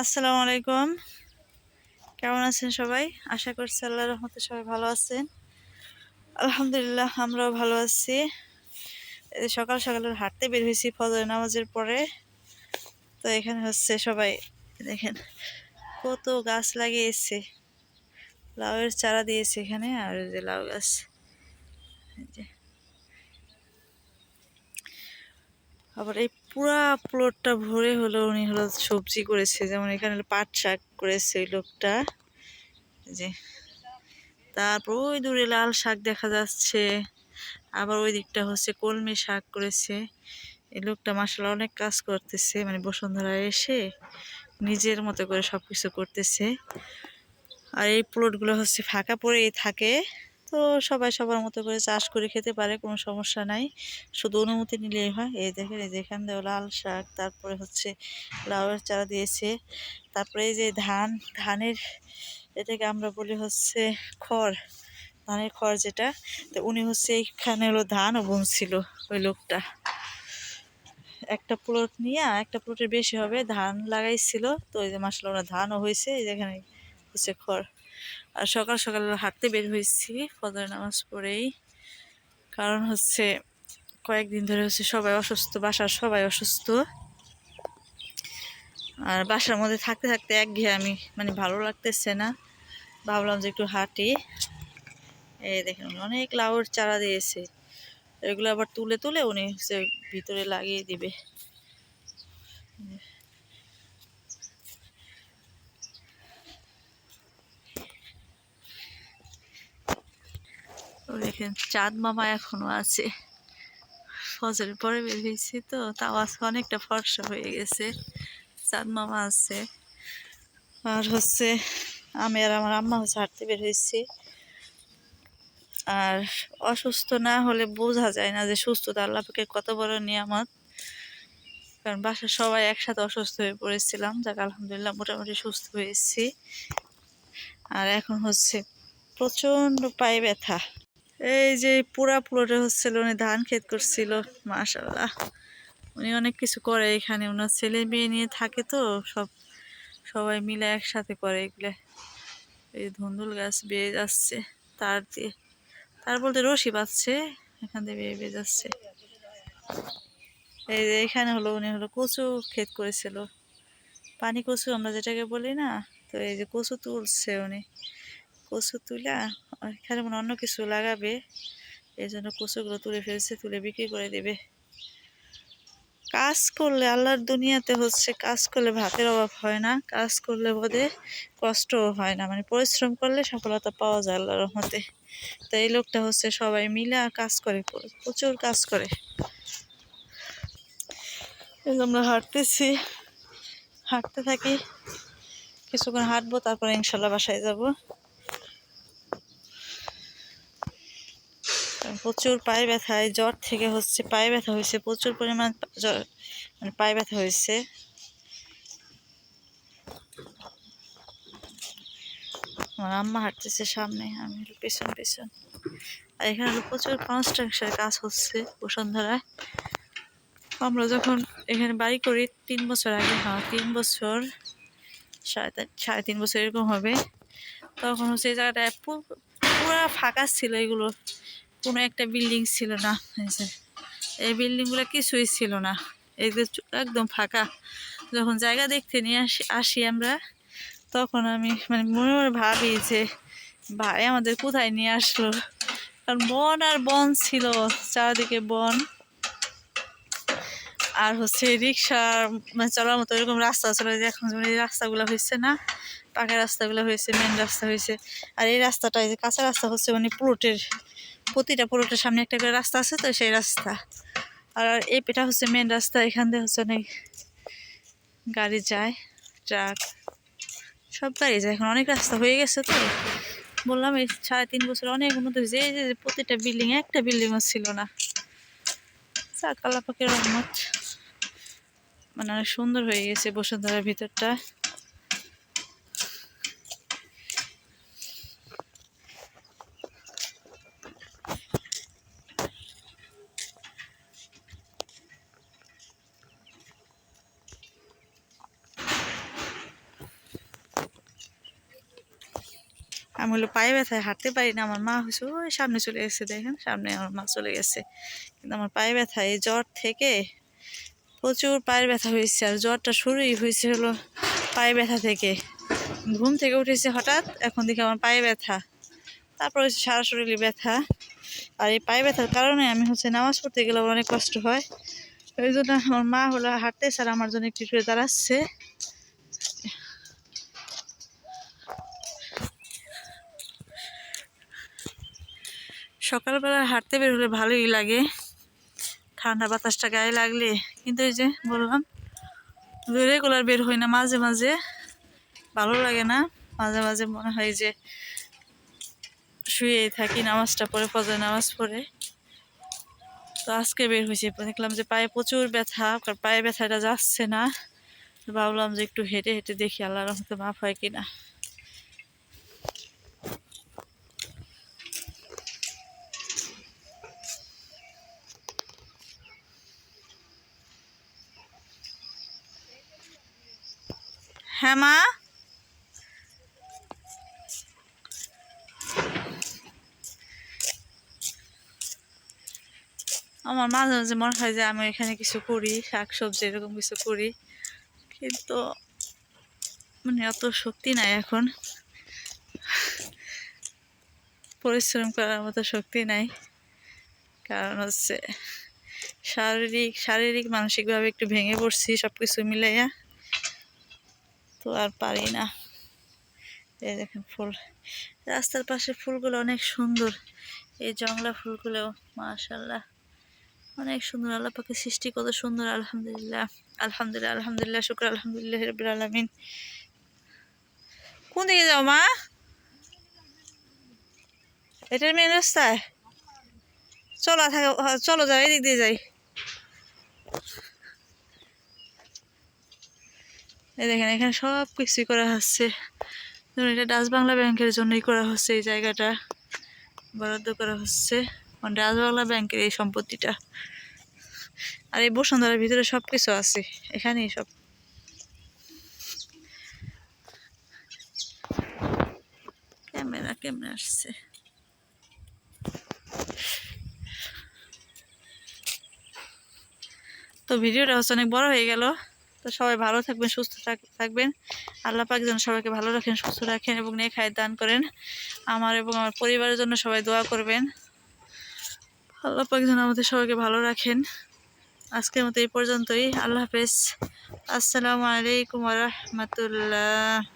আসসালামু আলাইকুম। কেমন আছেন সবাই? আশা করছি আল্লাহ রহমতে সবাই ভালো আছেন। আলহামদুলিল্লাহ, আমরাও ভালো আছি। সকাল সকাল হাঁটতে বের হয়েছি ফজর নামাজের পরে। তো এখানে হচ্ছে সবাই, দেখেন, কত গাছ লাগিয়েছে। লাউয়ের চারা দিয়েছে এখানে, আর যে লাউ গাছ। আবার এই পুরা প্লটটা ভরে হলো, উনি হলো সবজি করেছে। যেমন এখানে পাট শাক করেছে ওই লোকটা। যে, তারপর ওই দূরে লাল শাক দেখা যাচ্ছে। আবার ওই দিকটা হচ্ছে কলমি শাক করেছে। এই লোকটা মাসাল অনেক কাজ করতেছে মানে বসুন্ধরা এসে নিজের মতো করে সব কিছু করতেছে। আর এই প্লটগুলো হচ্ছে ফাঁকা পড়েই থাকে। তো সবাই সবার মতো করে চাষ করে খেতে পারে, কোনো সমস্যা নাই। শুধু অনুমতি নিলেই হয়। এই দেখেন, এই যে এখান দিয়ে লাল শাক, তারপরে হচ্ছে লাউয়ের চারা দিয়েছে। তারপরে এই যে ধান, ধানের এটাকে আমরা বলি হচ্ছে খড়, ধানের খড় যেটা, তো উনি হচ্ছে এইখানে হলো ধান ধানও বুনছিল ওই লোকটা। একটা প্লট নিয়ে একটা প্লটের বেশি হবে, ধান লাগাইছিল, তো এই যে মাসলা ওরা ধানও হয়েছে, এই যেখানে হচ্ছে খড়। আর সকাল সকাল হাঁটতে বের হয়েছি ফজর নামাজ পড়েই। কারণ হচ্ছে কয়েকদিন ধরে হচ্ছে সবাই অসুস্থ, বাসার সবাই অসুস্থ। আর বাসার মধ্যে থাকতে থাকতে একঘেয়ে আমি মানে ভালো লাগতেছে না। ভাবলাম যে একটু হাঁটি। এই দেখেন, অনেক লাউর চারা দিয়েছে। এগুলো আবার তুলে তুলে উনি হচ্ছে ভিতরে লাগিয়ে দিবে। দেখেন, চাঁদ মামা এখনও আছে। ফজরের পরে বের হয়েছি তো, তাও আজকে অনেকটা ফর্সা হয়ে গেছে। চাঁদ মামা আছে। আর হচ্ছে, আমি আর আমার আম্মা হচ্ছে হাঁটতে বের হয়েছি। আর অসুস্থ না হলে বোঝা যায় না যে সুস্থতা আল্লাহ পাকে কত বড় নিয়ামত। কারণ বাসার সবাই একসাথে অসুস্থ হয়ে পড়েছিলাম। যাক, আলহামদুলিল্লাহ, মোটামুটি সুস্থ হয়েছি। আর এখন হচ্ছে, প্রচণ্ড পায়ে ব্যথা। এই যে পুরা প্লটে হচ্ছিল উনি ধান ক্ষেত করছিল মাশাল্লাহ উনি অনেক কিছু করে এখানে ওনার ছেলে মেয়ে নিয়ে থাকে তো, সব সবাই মিলে একসাথে করে এগুলো। এই ধুন্দুল গাছ বেয়ে যাচ্ছে তার দিয়ে। তার বলতে রশি পাচ্ছে এখান দিয়ে বেয়ে বেয়ে যাচ্ছে। এই যে এখানে হলো, উনি হলো কচু ক্ষেত করেছিল। পানি কচু আমরা যেটাকে বলি না, তো এই যে কচু তুলছে উনি। কচু তুলা এখানে মনে অন্য কিছু লাগাবে। এই জন্য কচুগুলো তুলে ফেলছে, তুলে বিক্রি করে দেবে। কাজ করলে, আল্লাহর দুনিয়াতে হচ্ছে কাজ করলে ভাতের অভাব হয় না, কাজ করলে বোধে কষ্টও হয় না। মানে পরিশ্রম করলে সফলতা পাওয়া যায় আল্লাহর রহমতে। তো এই লোকটা হচ্ছে সবাই মিলে কাজ করে, প্রচুর কাজ করে। আমরা হাঁটতেছি, হাঁটতে থাকি, কিছুক্ষণ হাঁটবো, তারপরে ইনশাল্লাহ বাসায় যাব। প্রচুর পায়ে ব্যথায় জ্বর থেকে হচ্ছে পায়ে ব্যথা হয়েছে, প্রচুর পরিমাণ জ্বর মানে পায়ে ব্যথা হয়েছে। আমার আম্মা হাঁটতেছে সামনে, আমি পেছন পেছন। আর এখানে প্রচুর কনস্ট্রাকশনের কাজ হচ্ছে বসুন্ধরায় আমরা যখন এখানে বাড়ি করি, তিন বছর আগে হ্যাঁ তিন বছর, সাড়ে সাড়ে তিন বছর এরকম হবে, তখন হচ্ছে এই জায়গাটা পুরো ফাঁকা ছিল এগুলো। কোনো একটা বিল্ডিং ছিল না, এই বিল্ডিংগুলো কিছুই ছিল না। একদম ফাঁকা। যখন জায়গা দেখতে নিয়ে আসি আসি আমরা, তখন আমি মানে মনে মনে ভাবি যে, ভাই, আমাদের কোথায় নিয়ে আসলো? কারণ বন আর বন ছিল, চারিদিকে বন। আর হচ্ছে রিক্সা মানে চলার মতো এরকম রাস্তা চলে যে, এখন যেমন এই রাস্তাগুলো হয়েছে না, পাকা রাস্তাগুলো হয়েছে মেন রাস্তা হয়েছে। আর এই রাস্তাটা, এই যে কাঁচা রাস্তা হচ্ছে মানে পুরোটের প্রতিটা পুরোটার সামনে একটা করে রাস্তা আছে, তো সেই রাস্তা। আর এই এটা হচ্ছে মেন রাস্তা, এখান দিয়ে হচ্ছে অনেক গাড়ি যায়, ট্রাক, সব গাড়ি যায়। এখন অনেক রাস্তা হয়ে গেছে তো। বললাম এই সাড়ে তিন বছর অনেক উন্নত হয়েছে। এই যে প্রতিটা বিল্ডিং একটা বিল্ডিংও ছিল না। চাক আল্লাহ পাকের রহমত। মানে অনেক সুন্দর হয়ে গেছে বসুন্ধরার ভিতরটা। আমি হলো পায়ে ব্যথায় হাঁটতে পারি না, আমার মা হয়েছে ওই সামনে চলে গেছে, দেখেন, সামনে আমার মা চলে গেছে। কিন্তু আমার পায়ে ব্যথা, এই জ্বর থেকে প্রচুর পায়ের ব্যথা হয়েছে আর জ্বরটা শুরুই হয়েছে হলো পায়ে ব্যথা থেকে। ঘুম থেকে উঠেছে হঠাৎ, এখন দেখি আমার পায়ে ব্যথা। তারপর হচ্ছে সারা শরীরে ব্যথা। আর এই পায়ে ব্যথার কারণে আমি হচ্ছে নামাজ পড়তে গেলে অনেক কষ্ট হয়। ওই জন্য আমার মা হলো হাঁটতে স্যার আমার জন্য একটু একটু দাঁড়াচ্ছে। সকালবেলা হাঁটতে বের হলে ভালোই লাগে। ঠান্ডা বাতাসটা গায়ে লাগলে। কিন্তু এই যে বললাম, রেগুলার বের হই না মাঝে মাঝে। ভালো লাগে না। মাঝে মাঝে মনে হয় যে শুয়ে থাকি, নামাজটা পড়ে ফজর নামাজ পড়ে। তো আজকে বের হয়েছি। দেখলাম যে পায়ে প্রচুর ব্যথা পায়ে ব্যথাটা যাচ্ছে না। ভাবলাম যে একটু হেঁটে হেঁটে দেখি, আল্লাহর রহমতে মাফ হয় কিনা। হ্যাঁ মা? আমার মাঝে মাঝে মনে হয় যে আমি এখানে কিছু করি, শাক সবজি এরকম কিছু করি, কিন্তু মানে অত শক্তি নাই এখন। পরিশ্রম করার মতো শক্তি নাই। কারণ হচ্ছে শারীরিক শারীরিক, মানসিকভাবে একটু ভেঙে পড়ছি সব কিছু মিলাইয়া। তো আর পারি না। এই দেখেন ফুল। রাস্তার পাশে ফুলগুলো অনেক সুন্দর। এই জংলা ফুলগুলো মাশাল্লাহ অনেক সুন্দর। আল্লাহ পাকে সৃষ্টি কত সুন্দর, আলহামদুলিল্লাহ। আলহামদুলিল্লাহ আলহামদুলিল্লাহ, শুক্র, আলহামদুলিল্লাহ রবিল আলমিন। কোন দিকে যাও, মা? এটার মেন রাস্তায়? চলো থাকে চলো যাও, এদিক দিয়ে যাই। দেখেন, এখানে সব কিছুই করা হচ্ছে। ধরুন, এটা ডাচ বাংলা ব্যাংকের জন্যই করা হচ্ছে এই জায়গাটা। বরাদ্দ করা হচ্ছে। মানে ডাচ বাংলা ব্যাংকের এই সম্পত্তিটা। আর এই বসুন্ধরার ভিতরে সব কিছু আছে। এখানেই সব। ক্যামেরা ক্যামেরা আসছে? তো ভিডিওটা হচ্ছে অনেক বড় হয়ে গেল। তো সবাই ভালো থাকবেন, সুস্থ থাক- থাকবেন। আল্লাহ পাক যেন সবাইকে ভালো রাখেন, সুস্থ রাখেন এবং নিয়ে খায় দান করেন। আমার এবং আমার পরিবারের জন্য সবাই দোয়া করবেন। আল্লাহ পাক যেন আমাদের সবাইকে ভালো রাখেন। আজকের মতো এই পর্যন্তই। আল্লাহ হাফেজ। আসসালামু আলাইকুম রহমতুল্লাহ।